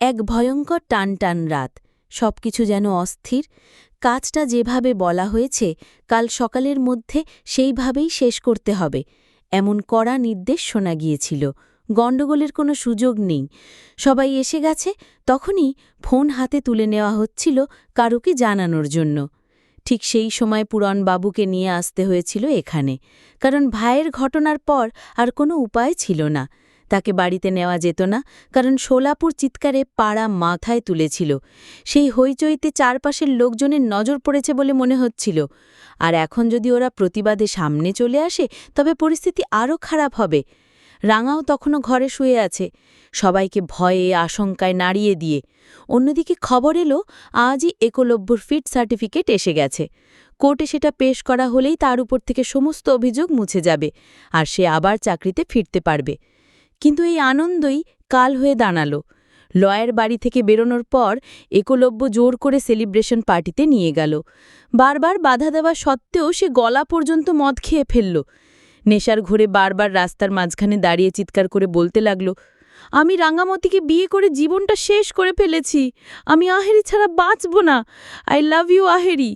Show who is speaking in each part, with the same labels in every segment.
Speaker 1: এক ভয়ঙ্কর টান টান রাত। সবকিছু যেন অস্থির। কাজটা যেভাবে বলা হয়েছে, কাল সকালের মধ্যে সেইভাবেই শেষ করতে হবে। এমন কড়া নির্দেশ শোনা গিয়েছিল। গণ্ডগোলের কোনো সুযোগ নেই। সবাই এসে গেছে, তখনই ফোন হাতে তুলে নেওয়া হচ্ছিল কারুকে জানানোর জন্য। ঠিক সেই সময় পুরন বাবুকে নিয়ে আসতে হয়েছিল এখানে। কারণ ভাইয়ের ঘটনার পর আর কোনো উপায় ছিল না। তাকে বাড়িতে নেওয়া যেত না, কারণ সোলাপুর চিৎকারে পাড়া মাথায় তুলেছিল। সেই হইচইতে চারপাশের লোকজনের নজর পড়েছে বলে মনে হচ্ছিল। আর এখন যদি ওরা প্রতিবাদে সামনে চলে আসে, তবে পরিস্থিতি আরও খারাপ হবে। রাঙাও তখনও ঘরে শুয়ে আছে। সবাইকে ভয়ে, আশঙ্কায় নাড়িয়ে দিয়ে। অন্যদিকে খবর এলো, আজই একলব্যর ফিট সার্টিফিকেট এসে গেছে। কোর্টে সেটা পেশ করা হলেই তার উপর থেকে সমস্ত অভিযোগ মুছে যাবে, আর সে আবার চাকরিতে ফিরতে পারবে। কিন্তু এই আনন্দই কাল হয়ে দাঁড়াল। লয়ের বাড়ি থেকে বেরোনোর পর একলব্য জোর করে সেলিব্রেশন পার্টিতে নিয়ে গেল। বারবার বাধা দেওয়া সত্ত্বেও সে গলা পর্যন্ত মদ খেয়ে ফেলল। নেশার ঘুরে বারবার রাস্তার মাঝখানে দাঁড়িয়ে চিৎকার করে বলতে লাগল, আমি রাঙামতিকে বিয়ে করে জীবনটা শেষ করে ফেলেছি। আমি আহেরি ছাড়া বাঁচব না। I love you Aheri.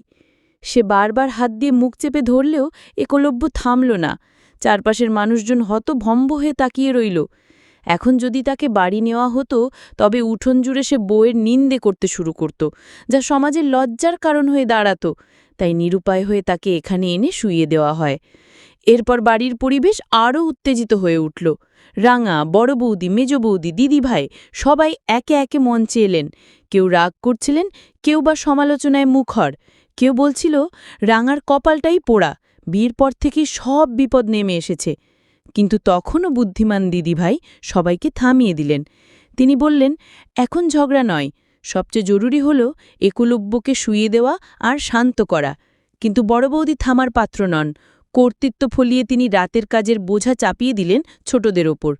Speaker 1: সে বারবার হাত দিয়ে মুখ চেপে ধরলেও একলব্য থামল না। চারপাশের মানুষজন হতভম্ব হয়ে তাকিয়ে রইল। এখন যদি তাকে বাড়ি নেওয়া হতো, তবে উঠোন জুড়ে সে বইয়ের নিন্দে করতে শুরু করত, যা সমাজের লজ্জার কারণ হয়ে দাঁড়াত। তাই নিরুপায় হয়ে তাকে এখানে এনে শুইয়ে দেওয়া হয়। এরপর বাড়ির পরিবেশ আরও উত্তেজিত হয়ে উঠল। রাঙা, বড় বৌদি, মেজ বৌদি দিদিভাই সবাই একে একে মঞ্চে এলেন। কেউ রাগ করছিলেন, কেউ বা সমালোচনায় মুখর। কেউ বলছিল, রাঙার কপালটাই পোড়া বিয়ের পর থেকে সব বিপদ নেমে এসেছে। কিন্তু তখনও বুদ্ধিমান দিদিভাই সবাইকে থামিয়ে দিলেন। তিনি বললেন, এখন ঝগড়া নয়। সবচেয়ে জরুরি হল একলব্যকে শুইয়ে দেওয়া আর শান্ত করা। কিন্তু বড় বৌদি থামার পাত্র নন। কর্তৃত্ব ফলিয়ে তিনি রাতের কাজের বোঝা চাপিয়ে দিলেন ছোটদের ওপর।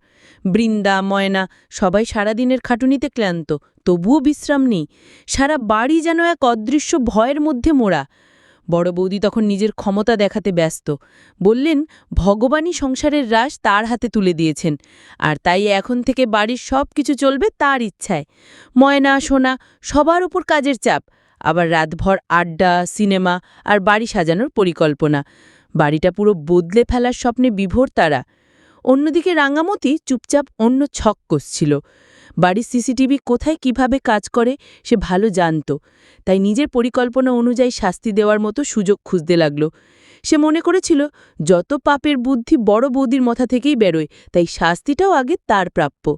Speaker 1: বৃন্দা, ময়না সবাই সারাদিনের খাটুনিতে ক্লান্ত। তবুও বিশ্রাম নেই। সারা বাড়ি যেন এক অদৃশ্য ভয়ের মধ্যে মোড়া। বড় বৌদি তখন নিজের ক্ষমতা দেখাতে ব্যস্ত। বললেন, ভগবানই সংসারের রাস তার হাতে তুলে দিয়েছেন, আর তাই এখন থেকে বাড়ির সব কিছু চলবে তার ইচ্ছায়। ময়না, সোনা, সবার উপর কাজের চাপ, আবার রাতভর আড্ডা, সিনেমা আর বাড়ি সাজানোর পরিকল্পনা। বাড়িটা পুরো বদলে ফেলার স্বপ্নে বিভোর তারা। অন্যদিকে রাঙামতি চুপচাপ অন্য ছক কষছিল। বাড়ির সিসিটিভি কোথায় কীভাবে কাজ করে, সে ভালো জানত। তাই নিজের পরিকল্পনা অনুযায়ী শাস্তি দেওয়ার মতো সুযোগ খুঁজতে লাগল। সে মনে করেছিল, যত পাপের বুদ্ধি বড় বৌদির মাথা থেকেই বেরোয়, তাই শাস্তিটাও আগে তার প্রাপ্য।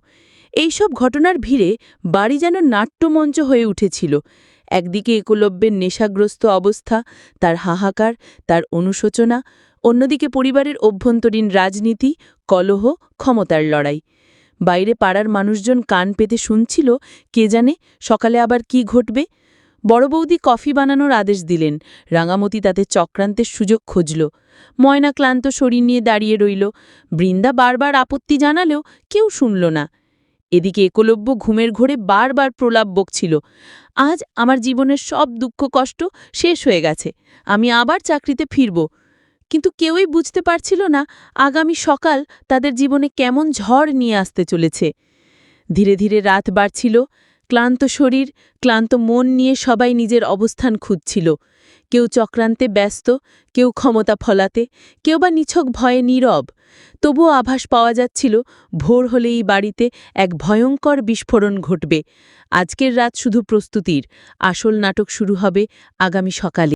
Speaker 1: এইসব ঘটনার ভিড়ে বাড়ি যেন নাট্যমঞ্চ হয়ে উঠেছিল। একদিকে একলব্যের নেশাগ্রস্ত অবস্থা, তার হাহাকার, তার অনুশোচনা, অন্যদিকে পরিবারের অভ্যন্তরীণ রাজনীতি, কলহ, ক্ষমতার লড়াই। বাইরে পাড়ার মানুষজন কান পেতে শুনছিল, কে জানে সকালে আবার কি ঘটবে? বড় বৌদি কফি বানানোর আদেশ দিলেন। রাঙামতি তাতে চক্রান্তের সুযোগ খুঁজল। ময়না ক্লান্ত শরীর নিয়ে দাঁড়িয়ে রইল। বৃন্দা বারবার আপত্তি জানালেও কেউ শুনল না। এদিকে একলব্য ঘুমের ঘোরে বারবার প্রলাপ বকছিল। আজ আমার জীবনের সব দুঃখ কষ্ট শেষ হয়ে গেছে। আমি আবার চাকরিতে ফিরব। কিন্তু কেউই বুঝতে পারছিল না আগামী সকাল তাদের জীবনে কেমন ঝড় নিয়ে আসতে চলেছে। ধীরে ধীরে রাত বাড়ছিল, ক্লান্ত শরীর, ক্লান্ত মন নিয়ে সবাই নিজের অবস্থান খুঁজছিল। কেউ চক্রান্তে ব্যস্ত, কেউ ক্ষমতা ফলাতে, কেউ বা নিছক ভয়ে নীরব। তবুও আভাস পাওয়া যাচ্ছিল, ভোর হলেই বাড়িতে এক ভয়ঙ্কর বিস্ফোরণ ঘটবে। আজকের রাত শুধু প্রস্তুতির, আসল নাটক শুরু হবে আগামী সকালে।